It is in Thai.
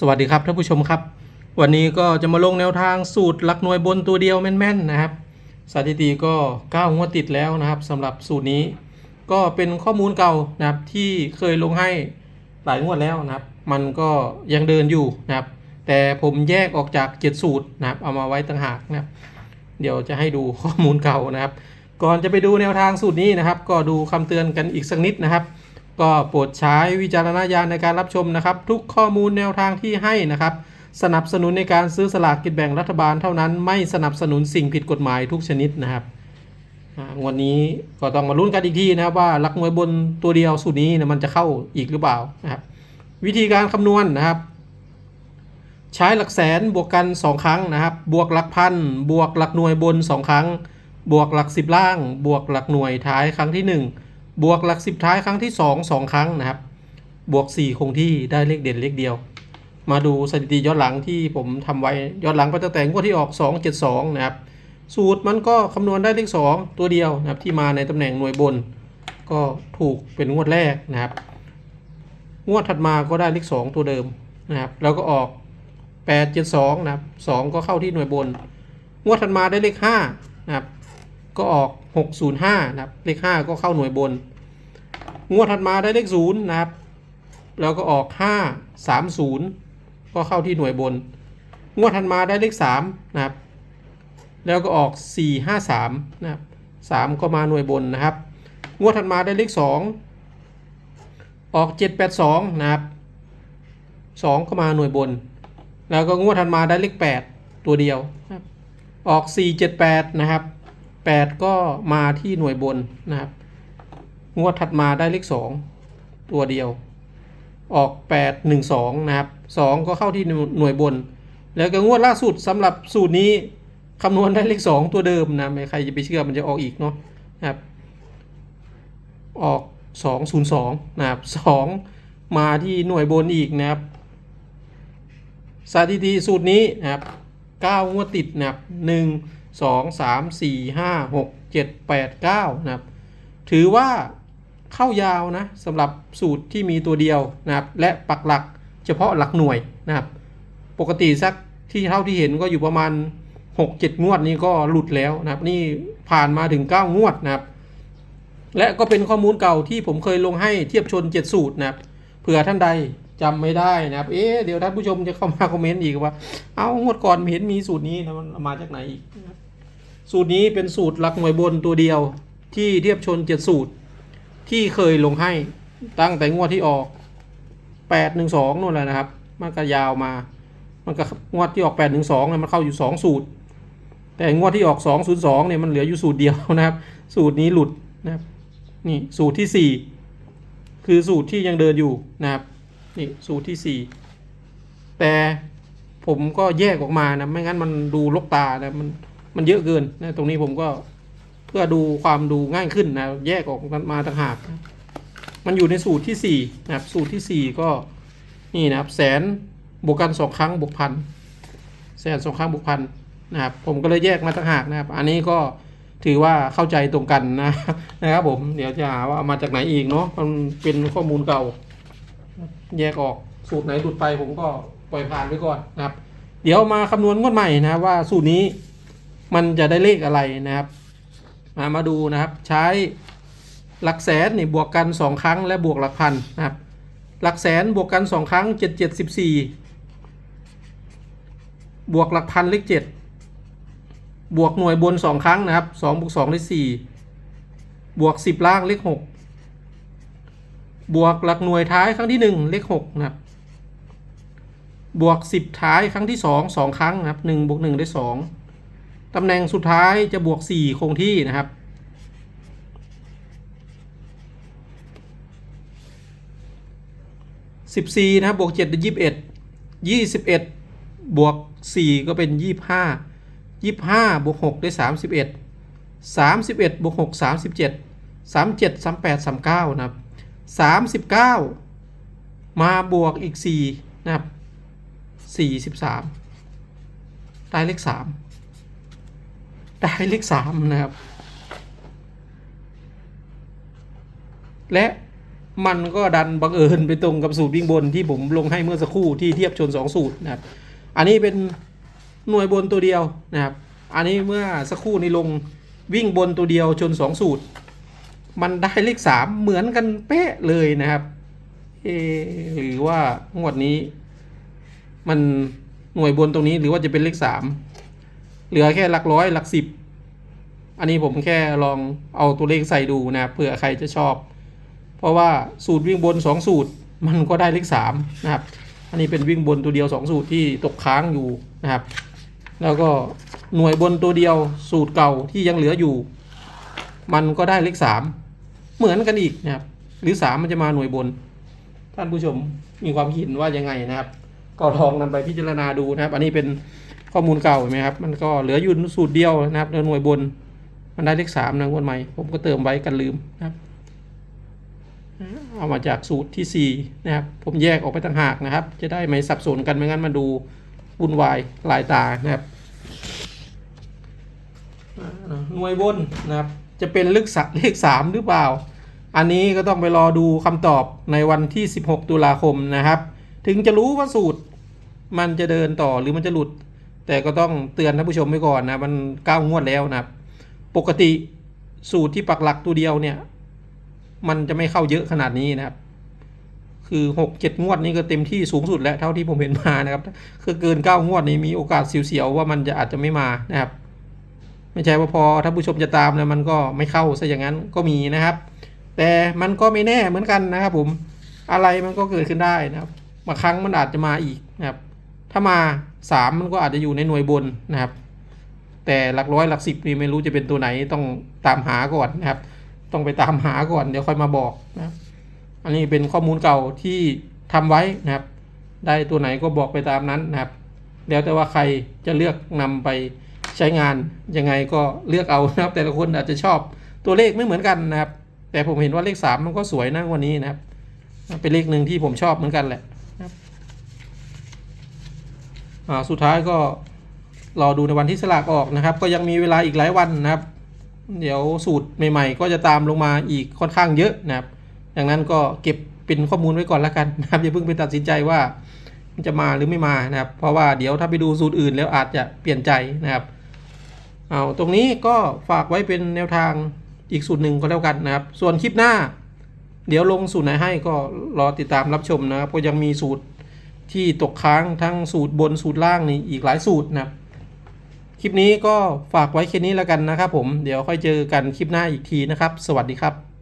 สวัสดีครับท่านผู้ชมครับ วันนี้ก็จะมาลงแนวทางสูตรหลักหน่วยบนตัวเดียวแม่นๆนะครับสถิติก็9งวดติดแล้วนะครับสำหรับสูตรนี้ ก็เป็นข้อมูลเก่านะครับที่เคยลงให้หลายงวดแล้วนะครับ มันก็ยังเดินอยู่นะครับ แต่ผมแยกออกจาก7สูตรนะครับ เอามาไว้ต่างหากนะครับ เดี๋ยวจะให้ดูข้อมูลเก่านะครับ ก่อนจะไปดูแนวทางสูตรนี้นะครับ ก็ดูคำเตือนกันอีกสักนิดนะครับ ก็โปรดใช้วิจารณญาณในการรับชมนะครับ ทุกข้อมูลแนวทางที่ให้นะครับ สนับสนุนในการซื้อสลากกินแบ่งรัฐบาลเท่านั้นไม่สนับสนุนสิ่งผิดกฎหมายทุกชนิดนะครับวันนี้ก็ต้องมาลุ้นกันอีกทีนะครับว่าหลักหน่วยบนตัวเดียวสูตรนี้นี่ยมันจะเข้าอีกหรือเปล่านะครับ วิธีการคำนวณนะครับ ใช้หลักแสนบวกกัน 2 ครั้งนะครับ บวกหลักพันบวกหลักหน่วยบน 2 ครั้ง บวกหลัก 10 ล่าง บวกหลักหน่วยท้ายครั้งที่ 1 บวกหลัก10ท้ายครั้งที่ 2 2 ครั้งนะครับ บวก 4 คงที่ได้เลขเด่นเลขเดียว มาดูสถิติย้อนหลังที่ผมทำไว้ย้อนหลังไปตั้งแต่งวดที่ออก 272 นะครับ สูตรมันก็คำนวณได้เลข 2 ตัวเดียวนะครับที่มาในตำแหน่งหน่วยบน ก็ถูกเป็นงวดแรกนะครับ งวดถัดมาก็ได้เลข 2 ตัวเดิมนะครับ แล้วก็ออก 872 นะครับ 2 ก็เข้าที่หน่วยบน งวดถัดมาได้เลข5นะครับ ก็ออก 605 นะครับ เลข 5 ก็เข้าหน่วยบน งวดถัดมาได้เลข0นะครับ แล้วก็ออก5 30ก็เข้าที่หน่วยบน งวดถัดมาได้เลข3นะครับ แล้วก็ออก4 5 3นะครับ3ก็มาหน่วยบนนะครับ งวดถัดมาได้เลข2ออก7 8 2นะครับ2ก็มาหน่วยบน แล้วก็งวดถัดมาได้เลข8ตัวเดียวออก 4 7 8 นะครับ 8 ก็มาที่หน่วยบนนะครับ งวดถัดมาได้เลข2ตัวเดียว ออก8 1 2นะครับ2ก็เข้าที่หน่วยบน แล้วก็งวดล่าสุดสำหรับสูตรนี้คำนวณได้เลข2ตัวเดิมนะไม่ใครจะไปเชื่อมันจะออกอีกเนาะนะครับ ออก202นะครับ2มาที่หน่วยบนอีกนะครับสถิติสูตรนี้นะครับ9งวดติดนะครับ1 2 3 4 5 6 7 8 9นะครับ ถือว่า เข้ายาวนะสำหรับสูตรที่มีตัวเดียวนะครับ และปักหลักเฉพาะหลักหน่วยนะครับ ปกติสักที่เท่าที่เห็นก็อยู่ประมาณ 6-7 งวดนี้ก็หลุดแล้วนะครับ นี่ผ่านมาถึง 9 งวดนะครับ และก็เป็นข้อมูลเก่าที่ผมเคยลงให้เทียบชน 7 สูตรนะครับเผื่อท่านใดจำไม่ได้นะครับ เอ๊ะ เดี๋ยวท่านผู้ชมจะเข้ามาคอมเมนต์อีกว่า เอางวดก่อนเห็นมีสูตรนี้นะมันมาจากไหนอีก สูตรนี้เป็นสูตรหลักหน่วยบนตัวเดียวที่เทียบชน7สูตร ที่เคยลงให้ตั้งแต่งวดที่ออก812นู่นแหละนะครับ มันก็ยาวมา มันก็งวดที่ออก812เนี่ยมันเข้าอยู่2สูตร แต่งวดที่ออก202เนี่ยมันเหลืออยู่สูตรเดียวนะครับ สูตรนี้หลุดนะครับ นี่สูตรที่4คือสูตรที่ยังเดินอยู่นะครับ นี่สูตรที่4แต่ผมก็แยกออกมานะ ไม่งั้นมันดูลกตานะมันมันเยอะเกินนะตรงนี้ผมก็ พื่อดูความดูง่ายขึ้นนะแยกออกมาต่างหาก มันอยู่ในสูตรที่ 4 นะครับ สูตรที่ 4 ก็นี่นะครับแสนบวกกันสองครั้งบวกพันแสนสองครั้งบวกพันนะครับผมก็เลยแยกมาต่างหากนะครับ อันนี้ก็ถือว่าเข้าใจตรงกันนะนะครับผมเดี๋ยวจะหาว่ามาจากไหนอีกเนาะมันเป็นข้อมูลเก่า แยกออกสูตรไหนหลุดไปผมก็ปล่อยผ่านไปก่อนนะครับ เดี๋ยวมาคำนวณงวดใหม่นะว่าสูตรนี้มันจะได้เลขอะไรนะครับ มามาดูนะครับใช้หลักแสนนี่บวกกัน 2 ครั้งและบวกหลักพันนะครับหลักแสนบวกกัน 2 ครั้ง 7 7 14 บวกหลักพันเลข7บวกหน่วยบน 2 ครั้งนะครับ2บวก2เลข4บวก 10 ล่างเลข6บวกหลักหน่วยท้ายครั้งที่ 1 เลข6นะครับบวก 10 ท้ายครั้งที่ 2 2 ครั้งนะครับ1บวก1ได้ 2 ตำแหน่งสุดท้ายจะบวก 4 คงที่นะครับ 14 นะครับ บวก 7 เป็น 21 21 บวก 4 ก็เป็น 25 25 บวก 6 ได้ 31 31 บวก 6 37 37 38 39 นะครับ 39 มาบวกอีก 4 นะครับ 43 ได้เลข 3 ได้เลข3นะครับ และมันก็ดันบังเอิญไปตรงกับสูตรวิ่งบนที่ผมลงให้เมื่อสักครู่ที่เทียบชนสองสูตรนะครับ อันนี้เป็นหน่วยบนตัวเดียวนะครับ อันนี้เมื่อสักครู่นี้ลงวิ่งบนตัวเดียวชนสองสูตร มันได้เลขสามเหมือนกันเป๊ะเลยนะครับ เอหรือว่างวดนี้ มันหน่วยบนตรงนี้หรือว่าจะเป็นเลขสาม เหลือแค่หลักร้อยหลักสิบ อันนี้ผมแค่ลองเอาตัวเลขใส่ดูนะเผื่อใครจะชอบ เพราะว่าสูตรวิ่งบนสองสูตรมันก็ได้เลขสามนะครับ อันนี้เป็นวิ่งบนตัวเดียวสองสูตรที่ตกค้างอยู่นะครับ แล้วก็หน่วยบนตัวเดียวสูตรเก่าที่ยังเหลืออยู่ มันก็ได้เลขสามเหมือนกันอีกนะครับ หรือสามมันจะมาหน่วยบน ท่านผู้ชมมีความคิดเห็นว่ายังไงนะครับ ก็ลองนำไปพิจารณาดูนะครับ อันนี้เป็น ข้อมูลเก่าเห็นไหมครับ มันก็เหลืออยู่สูตรเดียวนะครับแล้วหน่วยบน มันได้เลขสามนะงวดใหม่ผมก็เติมไว้กันลืมนะครับเอามาจากสูตรที่4นะครับ ผมแยกออกไปต่างหากนะครับ จะได้ไม่สับสนกันไม่งั้นมาดูวุ่นวายหลายตานะครับ หน่วยบนนะครับ จะเป็นเลขสเลขสามหรือเปล่า อันนี้ก็ต้องไปรอดูคำตอบในวันที่ 16 ตุลาคมนะครับ ถึงจะรู้ว่าสูตรมันจะเดินต่อหรือมันจะหลุด แต่ก็ต้องเตือนท่านผู้ชมไว้ก่อนนะ มันก้าวงวดแล้วนะครับ ปกติสูตรที่ปักหลักตัวเดียวเนี่ย มันจะไม่เข้าเยอะขนาดนี้นะครับ คือหกเจ็ดงวดนี้ก็เต็มที่สูงสุดแล้วเท่าที่ผมเห็นมานะครับ คือเกินเก้างวดนี้มีโอกาสเสียวๆว่ามันจะอาจจะไม่มานะครับ ไม่ใช่ว่าพอท่านผู้ชมจะตามแล้วมันก็ไม่เข้าซะอย่างนั้นก็มีนะครับ แต่มันก็ไม่แน่เหมือนกันนะครับ ผม อะไรมันก็เกิดขึ้นได้นะครับบางครั้งมันอาจจะมาอีกนะครับ ถ้ามา สามมันก็อาจจะอยู่ในหน่วยบนนะครับ แต่หลักร้อยหลักสิบนี่ไม่รู้จะเป็นตัวไหนต้องตามหาก่อนนะครับ ต้องไปตามหาก่อนเดี๋ยวค่อยมาบอกนะอันนี้เป็นข้อมูลเก่าที่ทำไว้นะครับ ได้ตัวไหนก็บอกไปตามนั้นนะครับ แล้วแต่ว่าใครจะเลือกนำไปใช้งานยังไงก็เลือกเอานะครับ แต่ละคนอาจจะชอบตัวเลขไม่เหมือนกันนะครับ แต่ผมเห็นว่าเลขสามมันก็สวยนะวันนี้นะครับ เป็นเลขหนึ่งที่ผมชอบเหมือนกันแหละ สุดท้ายก็รอดูในวันที่สลากออกนะครับ ก็ยังมีเวลาอีกหลายวันนะครับ เดี๋ยวสูตรใหม่ๆ ก็จะตามลงมาอีกค่อนข้างเยอะนะครับดังนั้นก็เก็บเป็นข้อมูลไว้ก่อนแล้วกันนะครับอย่าเพิ่งไปตัดสินใจว่ามันจะมาหรือไม่มานะครับ เพราะว่าเดี๋ยวถ้าไปดูสูตรอื่นแล้วอาจจะเปลี่ยนใจนะครับเอาตรงนี้ก็ฝากไว้เป็นแนวทางอีกสูตรหนึ่งก็แล้วกันนะครับ ส่วนคลิปหน้า เดี๋ยวลงสูตรไหนให้ก็รอติดตามรับชมนะครับก็ยังมีสูตร ที่ตกค้างทั้งสูตรบนสูตรล่างนี่อีกหลายสูตรนะครับ คลิปนี้ก็ฝากไว้แค่นี้แล้วกันนะครับผม เดี๋ยวค่อยเจอกันคลิปหน้าอีกทีนะครับ สวัสดีครับ